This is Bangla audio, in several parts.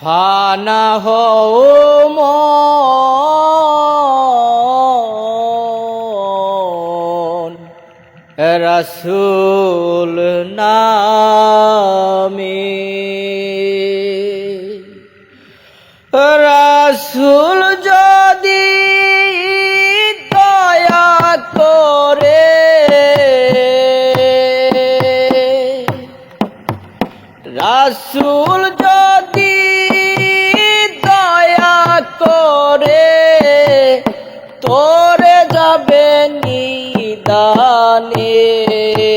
ফানা হও রসুল নামে। রসুল যদি দয়া করে রাসুল যদি নিদানে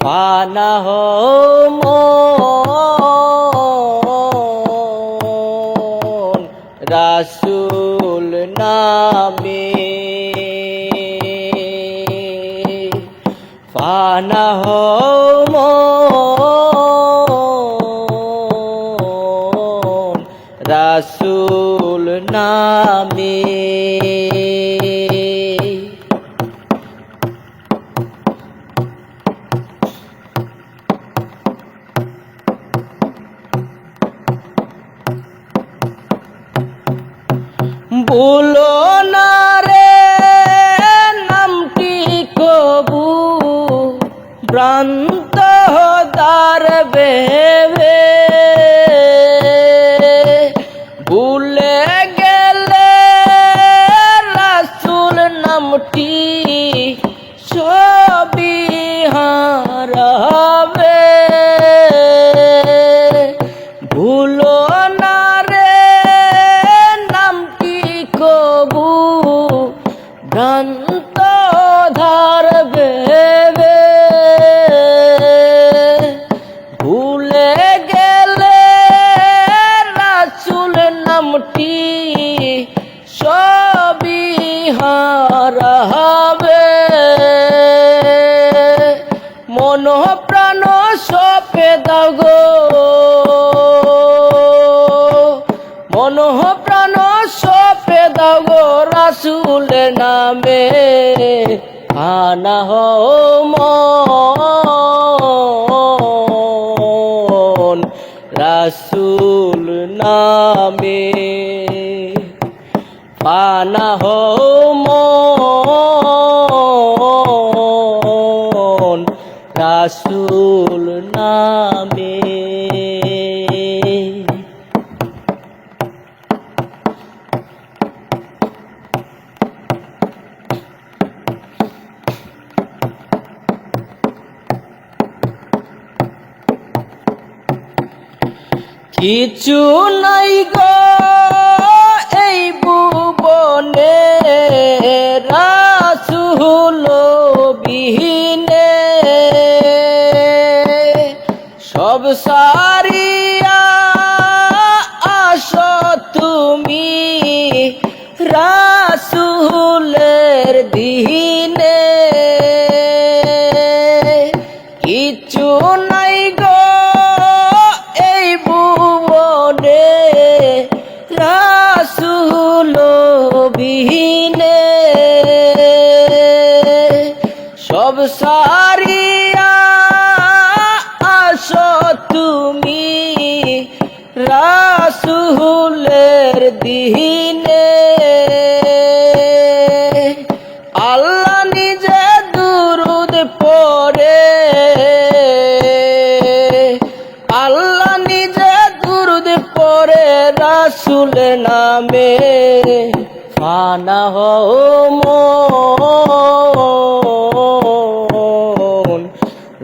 ফানা মন রাসুল নামে। ফানা মন রাসুল নামে। বলো না রে নামটি কবু। ভ্রান্ত দার বেবে ভুলে গেলে রাসুল নামটি ছবি হারাবে। হারাবে মন প্রাণ সপে দাও গো। মন প্রাণ সপে দাও গো রাসুল নামে। আনা হো মন রাসুল নামে। পানা হো মন রাসুল নামে। কিছু নাই গো এই ভুবনে রাসুল সারিয়া আস তুমি রাসুলের দিনে। কিছু নাই গো এই ভুবনে রাসুল বিহীনে সব সারিয়া আস তুমি রাসুলের দিনে আল্লাহ নিজে দুরুদ পড়ে। আল্লাহ নিজে দুরুদ পড়ে রাসুল নামে। ফানা হো মন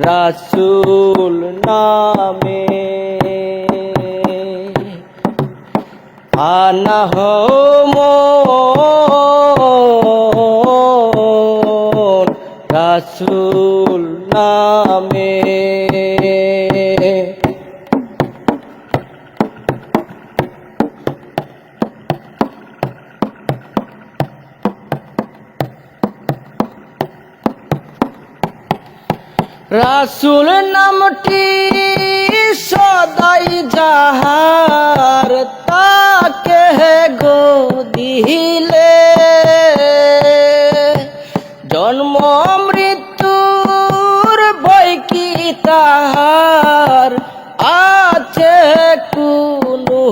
রাসুল নামে। মন রাসুল নামে। রাসুল নামটি সদাই যাহার, তাকে গো দিলে জন্ম, মৃত্যুর বই কি তাহার, আছে কুনু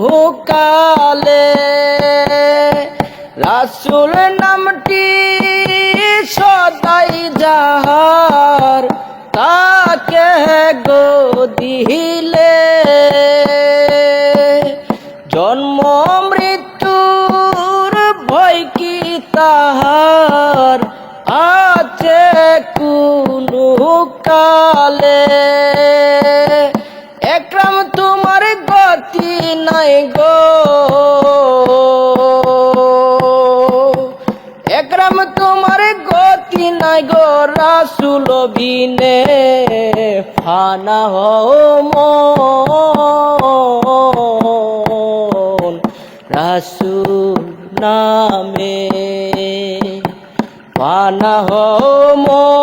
কালে। রাসুল নামটি সদাই যাহার তাকে গো দিলে জন্ম, মৃত্যুর ভয় কি তাহার? আছে কুনু কালে। একরাম তোমার গতি নাই গো। রাসুল বিনে ফানা হও মন। রাসুল নামে ফানা হও মন।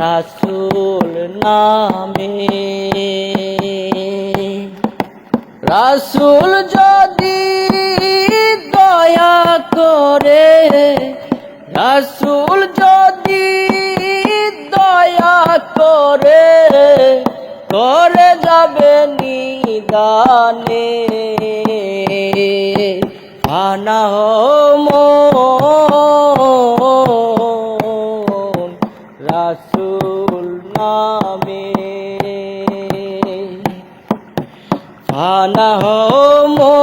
রাসুল নামে রাসুল যদি দয়া করে রাসুল যদি দয়া করে করে যাবে নিদানে। ফানা মন রাসুল নামে। ফানা হো মো